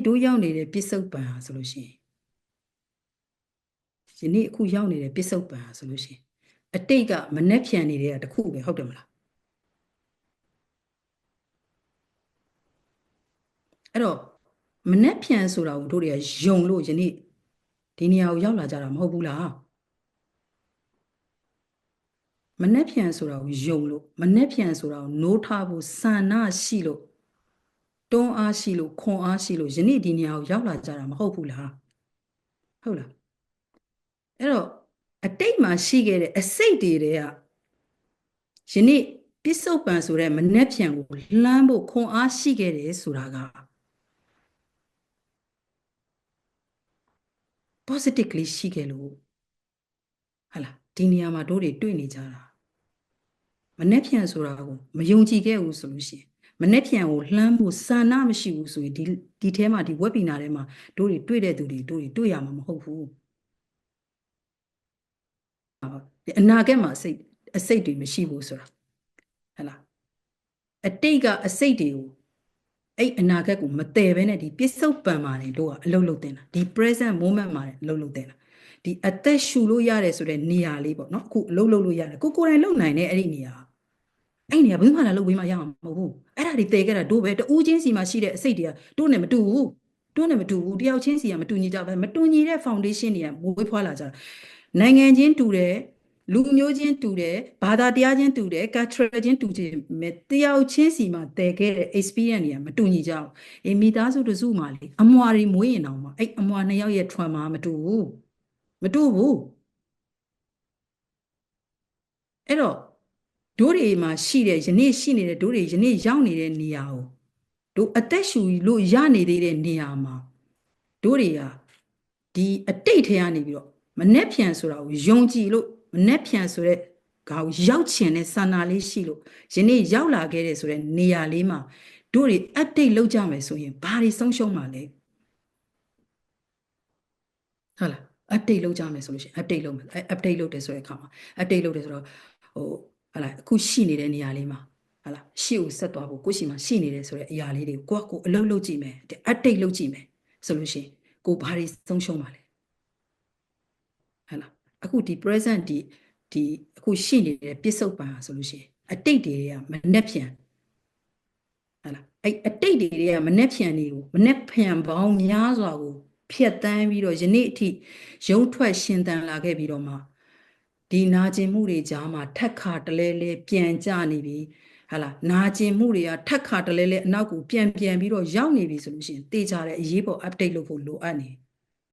နေ့တို့ရောက်နေတဲ့ပစ္စုပန်ဟာဆိုလို့ရှိရင်ယနေ့အခုရောက်နေတဲ့ပစ္စုပန်ဟာဆိုလို့ရှိရင်အတိတ်ကမနှက်ဖြန်နေတဲ့တခုပဲဟုတ်တယ်မလားအဲ့တော့မနှက်ဖြန်ဆိုတာကိုတို့တွေကယုံလို့ယနေ့ဒီနေရာကိုရောက်လာကြတာမဟုတ်ဘူးလားမနှက်ဖြန်ဆိုတာကိုယုံလို့မနှက်ဖြန်ဆိုတာကိုနိုးထားဖို့ဆန္ဒရှိလို့ တွန်းအားရှိလို့ခွန်အားရှိလို့ယနေ့ဒီနေရာကိုရောက်လာကြတာမဟုတ်ဘူးလားဟုတ်လားအဲ့တော့အတိတ်မှာရှိခဲ့တဲ့အစိတ်တွေတွေကယနေ့ပစ္စုပန်ဆိုတဲ့မနှက်ဖြန်ကိုလှမ်းဖို့ခွန်အားရှိခဲ့တယ်ဆိုတာက positively ရှိခဲ့လို့ဟာလားဒီနေရာမှာတို့တွေတွေ့နေကြတာမနှက်ဖြန်ဆိုတာကိုမယုံကြည်ခဲ့ဘူးဆိုလို့ရှိရင် မနှက်ဖြန်ကိုလှမ်းဖို့စာနာမရှိဘူးဆိုရင်ဒီဒီထဲမှာဒီ webinar ထဲမှာတို့တွေတွေ့တဲ့သူတွေတို့တွေတွေ့ရမှာမဟုတ်ဘူးအနာဂတ်မှာအစိတ်အစိတ်တွေမရှိဘူးဆိုတာဟဲ့လားအတိတ်ကအစိတ်တွေကိုအဲ့အနာဂတ်ကိုမတည်ဘဲနဲ့ဒီပစ္စုပန်မှာနေတို့ကအလုပ်လုပ်တင်တာဒီ present moment မှာအလုပ်လုပ်တင်တာဒီအသက်ရှူလို့ရတယ်ဆိုတဲ့နေရာလေးပေါ့နော်အခုအလုပ်လုပ်လို့ရတယ်ကိုကိုယ်တိုင်လုပ်နိုင်တဲ့အဲ့ဒီနေရာ အဲ့နေရာဘယ်မှလာလုပ်ပေးမှရမှာမဟုတ်ဘူးအဲ့ဒါတွေတည်ခဲ့တာတို့ပဲတူးချင်းစီမှာရှိတဲ့အစိတ်တွေကတို့နဲ့မတူဘူးတို့နဲ့မတူဘူးတယောက်ချင်းစီကမတူညီကြဘူးမတူညီတဲ့ foundation တွေကမွေးဖွားလာကြတာနိုင်ငံချင်းတူတယ်လူမျိုးချင်းတူတယ်ဘာသာတရားချင်းတူတယ် culture ချင်းတူတယ်မဲ့တယောက်ချင်းစီမှာတည်ခဲ့တဲ့ experience တွေကမတူညီကြဘူးအေးမိသားစုတစုမှာလေအမွာတွေမွေးရင်တော့မှအဲ့အမွာနှစ်ယောက်ရဲ့ trauma မတူဘူးမတူဘူးအဲ့တော့ ဒိုးတွေမှာရှိတဲ့ယနေ့ရှိနေတဲ့ဒိုးတွေယနေ့ရောက်နေတဲ့နေရာကိုတို့အသက်ရှူလို့ရနေသေးတဲ့နေရာမှာဒိုးတွေကဒီအတိတ်ထဲကနေပြီးတော့မနှက်ဖြန်ဆိုတာကိုယုံကြည်လို့မနှက်ဖြန်ဆိုတဲ့ခေါင်းရောက်ချင်တဲ့စာနာလေးရှိလို့ယနေ့ရောက်လာခဲ့တဲ့ဆိုတဲ့နေရာလေးမှာတို့တွေ update လုပ်ကြမယ်ဆိုရင်ဘာတွေဆုံးရှုံးမှာလဲဟုတ်လား update လုပ်ကြမယ်ဆိုလို့ရှိရင် update လုပ်မယ်အဲ update လုပ်တယ်ဆိုတဲ့အခါမှာ update လုပ်တယ်ဆိုတော့ဟို ဟုတ်လားအခုရှိနေတဲ့နေရာလေးမှာဟုတ်လားရှေ့ကိုဆက်သွားဖို့ကိုရှိမှာရှိနေတယ်ဆိုတဲ့အရာလေးတွေကိုကိုကကိုအလုပ်လုပ်ကြည့်မယ် update လုပ်ကြည့်မယ်ဆိုလို့ရှိရင်ကိုဘာတွေဆုံးရှုံးမှာလဲဟုတ်လားအခုဒီ present ဒီဒီအခုရှိနေတဲ့ပြစ္ဆုတ်ပံဆိုလို့ရှိရင်အတိတ်တွေကမနှက်ဖြန်ဟုတ်လားအဲ့အတိတ်တွေကမနှက်ဖြန်တွေကိုမနှက်ဖြန်ပေါင်းများစွာကိုဖြတ်တန်းပြီးတော့ယနေ့အထိရုံထွက်ရှင်သန်လာခဲ့ပြီးတော့မှ ဒီနာကျင်မှုတွေကြားမှာထက်ခါတလဲလဲပြန်ကြနေပြီဟာလားနာကျင်မှုတွေကထက်ခါတလဲလဲအနောက်ကိုပြန်ပြန်ပြီးတော့ရောက်နေပြီဆိုလို့ရှိရင်တေချာတဲ့အရေးပေါ် update လုပ်ဖို့လိုအပ်နေတယ်